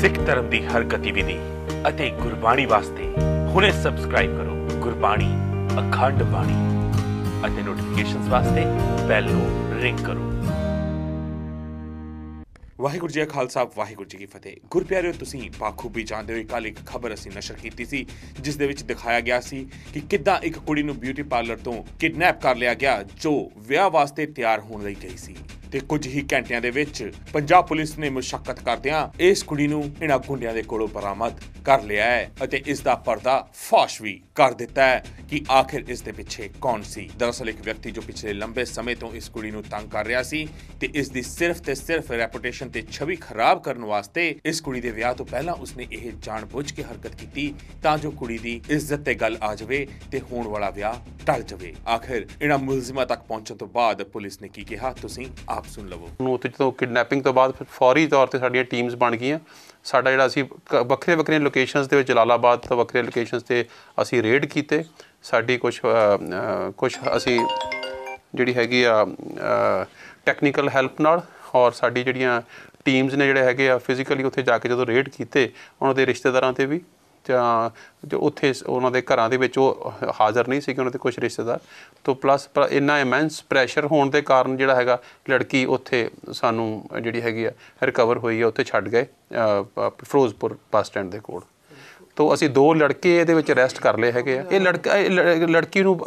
ਸਿੱਖ ਧਰਮ ਦੀ ਹਰ ਗਤੀਵਿਧੀ ਅਤੇ ਗੁਰਬਾਣੀ ਵਾਸਤੇ ਹੁਣੇ ਸਬਸਕ੍ਰਾਈਬ ਕਰੋ ਗੁਰਬਾਣੀ ਅਖੰਡ ਬਾਣੀ ਅਤੇ ਨੋਟੀਫਿਕੇਸ਼ਨਸ ਵਾਸਤੇ ਬੈਲ ਨੂੰ ਰਿੰਗ ਕਰੋ। ਵਾਹਿਗੁਰੂ ਜੀ ਕਾ ਖਾਲਸਾ, ਵਾਹਿਗੁਰੂ ਜੀ ਕੀ ਫਤਿਹ। ਗੁਰਪਿਆਰਿਓ, ਤੁਸੀਂ ਬਾਖੂਬੀ ਜਾਣਦੇ ਹੋ ਕੱਲ ਇੱਕ ਖਬਰ ਅਸੀਂ ਨਸ਼ਰ ਕੀਤੀ ਸੀ, ਜਿਸ ਦੇ ਵਿੱਚ ਦਿਖਾਇਆ ਗਿਆ ਸੀ ਕਿ ਕਿੱਦਾਂ ਇੱਕ ਕੁੜੀ ਨੂੰ ਬਿਊਟੀ ਪਾਰਲਰ ਤੋਂ ਕਿਡਨੈਪ ਕਰ ਲਿਆ ਗਿਆ, ਜੋ ਵਿਆਹ ਵਾਸਤੇ ਤਿਆਰ ਹੋਣ ਲਈ ਗਈ ਸੀ। ਤੇ ਕੁਝ ਹੀ ਘੰਟਿਆਂ ਦੇ ਵਿੱਚ ਪੰਜਾਬ ਪੁਲਿਸ ਨੇ ਮੁਸ਼ੱਕਤ ਕਰਦਿਆਂ ਇਸ ਕੁੜੀ ਨੂੰ ਇਹਨਾਂ ਗੁੰਡਿਆਂ ਦੇ ਕੋਲੋਂ ਬਰਾਮਦ ਕਰ ਲਿਆ ਹੈ ਅਤੇ ਇਸ ਦਾ ਪਰਦਾ ਫਾਸ਼ ਵੀ ਕਰ ਦਿੱਤਾ ਹੈ ਕਿ ਆਖਿਰ ਇਸ ਦੇ ਪਿੱਛੇ ਕੌਣ ਸੀ। ਦਰਅਸਲ ਇੱਕ ਵਿਅਕਤੀ ਜੋ ਪਿਛਲੇ ਲੰਬੇ ਸਮੇਂ ਤੋਂ ਇਸ ਕੁੜੀ ਨੂੰ ਤੰਗ ਕਰ ਰਿਹਾ ਸੀ ਤੇ ਇਸ ਦੀ ਸਿਰਫ ਤੇ ਸਿਰਫ ਰੈਪੂਟੇਸ਼ਨ ਤੇ ਛਵੀ ਖਰਾਬ ਕਰਨ ਵਾਸਤੇ ਇਸ ਕੁੜੀ ਦੇ ਵਿਆਹ ਤੋਂ ਪਹਿਲਾਂ ਉਸਨੇ ਇਹ ਜਾਣਬੁੱਝ ਕੇ ਹਰਕਤ ਕੀਤੀ ਤਾਂ ਜੋ ਕੁੜੀ ਦੀ ਇੱਜ਼ਤ ਤੇ ਗੱਲ ਆ ਜਾਵੇ ਤੇ ਹੋਣ ਵਾਲਾ ਵਿਆਹ ਟਲ ਜਾਵੇ। ਆਖਿਰ ਇਹਨਾਂ ਮੁਲਜ਼ਮਾਂ ਤੱਕ ਪਹੁੰਚਣ ਤੋਂ ਬਾਅਦ ਪੁਲਿਸ ਨੇ ਕੀ ਕਿਹਾ? ਤੁਸੀਂ ਆਪ ਸੁਣ ਲਵੋ। ਨੂੰ ਉੱਥੇ ਜਦੋਂ ਕਿਡਨੈਪਿੰਗ ਤੋਂ ਬਾਅਦ ਫਿਰ ਫੌਰੀ ਤੌਰ ਤੇ ਸਾਡੀਆਂ ਟੀਮਸ ਬਣ ਗਈਆਂ। ਸਾਡਾ ਜਿਹੜਾ ਅਸੀਂ ਕ- ਵੱਖਰੇ ਵੱਖਰੇ ਲੋਕੇਸ਼ਨਸ ਦੇ ਵਿੱਚ ਜਲਾਲਾਬਾਦ ਤੋਂ ਵੱਖਰੇ ਲੋਕੇਸ਼ਨਸ ਤੇ ਅਸੀਂ ਰੇਡ ਕੀਤੇ। ਸਾਡੀ ਕੁਝ ਕੁਝ ਅਸੀਂ ਜਿਹੜੀ ਹੈਗੀ ਆ ਟੈਕਨੀਕਲ ਹੈਲਪ ਨਾਲ ਔਰ ਸਾਡੀ ਜਿਹੜੀਆਂ ਟੀਮਸ ਨੇ ਜਿਹੜੇ ਹੈਗੇ ਆ ਫਿਜ਼ੀਕਲੀ ਉੱਥੇ ਜਾ ਕੇ ਜਦੋਂ ਰੇਡ ਕੀਤੇ, ਉਹਨਾਂ ਦੇ ਰਿਸ਼ਤੇਦਾਰਾਂ ਤੇ ਵੀ ਉੱਥੇ ਉਹਨਾਂ ਦੇ ਘਰਾਂ ਦੇ ਵਿੱਚ ਉਹ ਹ- ਹਾਜ਼ਰ ਨਹੀਂ ਸੀਗੇ, ਉਹਨਾਂ ਦੇ ਕੁਝ ਰਿਸ਼ਤੇਦਾਰ। ਤੋਂ ਪਲੱਸ ਇੰਨਾ ਇਮੈਂਸ ਪ੍ਰੈਸ਼ਰ ਹੋਣ ਦੇ ਕਾਰਨ ਜਿਹੜਾ ਹੈਗਾ, ਲੜਕੀ ਉੱਥੇ ਸਾਨੂੰ ਜਿਹੜੀ ਹੈਗੀ ਆ ਰਿਕਵਰ ਹੋਈ ਹੈ ਉੱਥੇ ਛੱਡ ਗਏ ਫਿਰੋਜ਼ਪੁਰ ਬੱਸ ਸਟੈਂਡ ਦੇ ਕੋਲ। ਤੋਂ ਅਸੀਂ ਦੋ ਲੜਕੇ ਇਹਦੇ ਵਿੱਚ ਅਰੈਸਟ ਕਰ ਲਏ ਹੈਗੇ ਆ। ਇਹ ਲੜਕਾ, ਇਹ ਲੜ- ਲੜਕੀ ਨੂੰ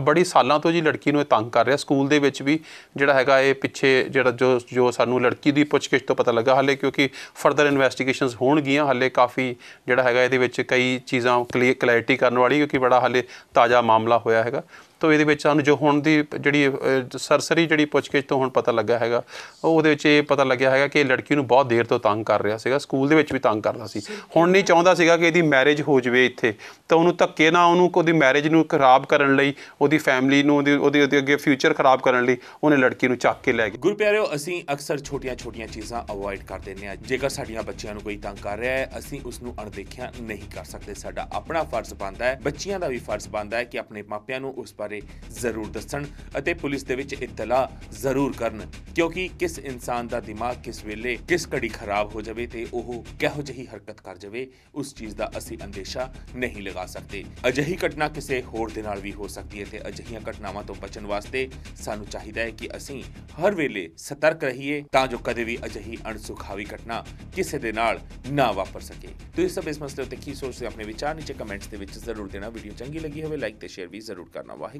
ਬੜੀ ਸਾਲਾਂ ਤੋਂ ਜੀ ਲੜਕੀ ਨੂੰ ਇਹ ਤੰਗ ਕਰ ਰਿਹਾ। ਸਕੂਲ ਦੇ ਵਿੱਚ ਵੀ ਜਿਹੜਾ ਹੈਗਾ ਇਹ ਪਿੱਛੇ ਜਿਹੜਾ ਜੋ ਜੋ ਸਾਨੂੰ ਲੜਕੀ ਦੀ ਪੁੱਛਗਿੱਛ ਤੋਂ ਪਤਾ ਲੱਗਾ, ਹਾਲੇ ਕਿਉਂਕਿ ਫਰਦਰ ਇਨਵੈਸਟੀਗੇਸ਼ਨਸ ਹੋਣਗੀਆਂ, ਹਾਲੇ ਕਾਫੀ ਜਿਹੜਾ ਹੈਗਾ ਇਹਦੇ ਵਿੱਚ ਕਈ ਚੀਜ਼ਾਂ ਕਲੈਰਿਟੀ ਕਰਨ ਵਾਲੀ, ਕਿਉਂਕਿ ਬੜਾ ਹਾਲੇ ਤਾਜ਼ਾ ਮਾਮਲਾ ਹੋਇਆ ਹੈਗਾ। ਤੋਂ ਇਹਦੇ ਵਿੱਚ ਸਾਨੂੰ ਜੋ ਹੁਣ ਦੀ ਜਿਹੜੀ ਸਰਸਰੀ ਜਿਹੜੀ ਪੁੱਛਗਿੱਛ ਤੋਂ ਹੁਣ ਪਤਾ ਲੱਗਾ ਹੈਗਾ ਉਹ ਉਹਦੇ ਵਿੱਚ ਇਹ ਪਤਾ ਲੱਗਿਆ ਹੈਗਾ ਕਿ ਇਹ ਲੜਕੀ ਨੂੰ ਬਹੁਤ ਦੇਰ ਤੋਂ ਤੰਗ ਕਰ ਰਿਹਾ ਸੀਗਾ ਸਕੂਲ ਦੇ ਵਿੱਚ ਵੀ ਤੰਗ ਕਰਦਾ ਸੀ। ਹੁਣ ਨਹੀਂ ਚਾਹੁੰਦਾ ਸੀਗਾ ਕਿ ਇਹਦੀ ਮੈਰਿਜ ਹੋ ਜਵੇ ਇੱਥੇ ਤਾਂ ਉਹਨੂੰ ਧੱਕੇ ਨਾਲ ਉਹਨੂੰ ਉਹਦੀ ਮੈਰਿਜ ਨੂੰ ਖਰਾਬ ਕਰਨ ਲਈ ਉਹਦੀ ਫੈਮਿਲੀ ਨੂੰ ਉਹਦੀ ਉਹਦੇ ਅੱਗੇ ਫਿਊਚਰ ਖਰਾਬ ਕਰਨ ਲਈ ਉਹਨੇ ਲੜਕੀ ਨੂੰ ਚੱਕ ਕੇ ਲੈ ਗਿਆ ਗੁਰਪਿਆਰਿਓ ਅਸੀਂ ਅਕਸਰ ਛੋਟੀਆਂ-ਛੋਟੀਆਂ ਚੀਜ਼ਾਂ ਅਵੋਇਡ ਕਰ ਦਿੰਦੇ ਹਾਂ। ਜੇਕਰ ਸਾਡੀਆਂ ਬੱਚਿਆਂ ਨੂੰ ਕੋਈ ਤੰਗ ਕਰ ਰਿਹਾ ਹੈ ਅਸੀਂ ਉਸ ਨੂੰ ਅਣਦੇਖਿਆ ਨਹੀਂ ਕਰ ਸਕਦੇ। ਸਾਡਾ ਆਪਣਾ ਫਰਜ਼ ਬਣਦਾ ਹੈ ਬੱਚਿਆਂ ਦਾ ਵੀ ਫਰਜ਼ ਬਣਦਾ ਹੈ ਕਿ ਆਪਣੇ ਮਾਪਿਆਂ ਨੂੰ ਉਸ ਬਾਰੇ ਜ਼ਰੂਰ ਦੱਸਣ ਅਤੇ ਪੁਲਿਸ ਦੇ ਵਿੱਚ ਇਤਲਾਹ ਜ਼ਰੂਰ ਕਰਨ, ਕਿਉਂਕਿ ਕਿਸ ਇਨਸਾਨ ਦਾ ਦਿਮਾਗ ਕਿਸ ਵੇਲੇ ਕਿਸ ਘੜੀ ਖਰਾਬ ਹੋ ਜਾਵੇ ਤੇ ਉਹ ਕਿਹੋ ਜਿਹੀ ਹਰਕਤ ਕਰ ਜਾਵੇ, ਉਸ ਚੀਜ਼ ਦਾ ਅਸੀਂ ਅੰਦੇਸ਼ਾ ਨਹੀਂ ਲਗਾ ਸਕਦੇ। ਅਜਿਹੀ ਘਟਨਾ ਕਿਸੇ ਹੋਰ ਦੇ ਨਾਲ ਵੀ ਹੋ ਸਕਦੀ ਹੈ ਤੇ ਅਜਿਹੀਆਂ ਘਟਨਾਵਾਂ ਤੋਂ ਬਚਣ ਵਾਸਤੇ ਸਾਨੂੰ ਚਾਹੀਦਾ ਹੈ ਕਿ ਅਸੀਂ ਹਰ ਵੇਲੇ ਸਤਰਕ ਰਹੀਏ ਤਾਂ ਜੋ ਕਦੇ ਵੀ ਅਜਿਹੀ ਅਣਸੁਖਾਵੀ ਘਟਨਾ ਕਿਸੇ ਦੇ ਨਾਲ ਨਾ ਵਾਪਰ ਸਕੇ। ਤੁਸੀਂ ਸਭ ਇਸ ਮਸਲੇ ਉੱਤੇ ਕੀ ਸੋਚਦੇ ਹੋ? ਆਪਣੇ ਵਿਚਾਰ ਨੀਚੇ ਕਮੈਂਟਸ ਦੇ ਵਿੱਚ ਜ਼ਰੂਰ ਦੇਣਾ। ਵੀਡੀਓ ਚੰਗੀ ਲੱਗੀ ਹੋਵੇ, ਲਾਈਕ ਤੇ ਸ਼ੇਅਰ ਵੀ ਜ਼ਰੂਰ ਕਰਨਾ। ਵਾਹਿਗੁਰੂ।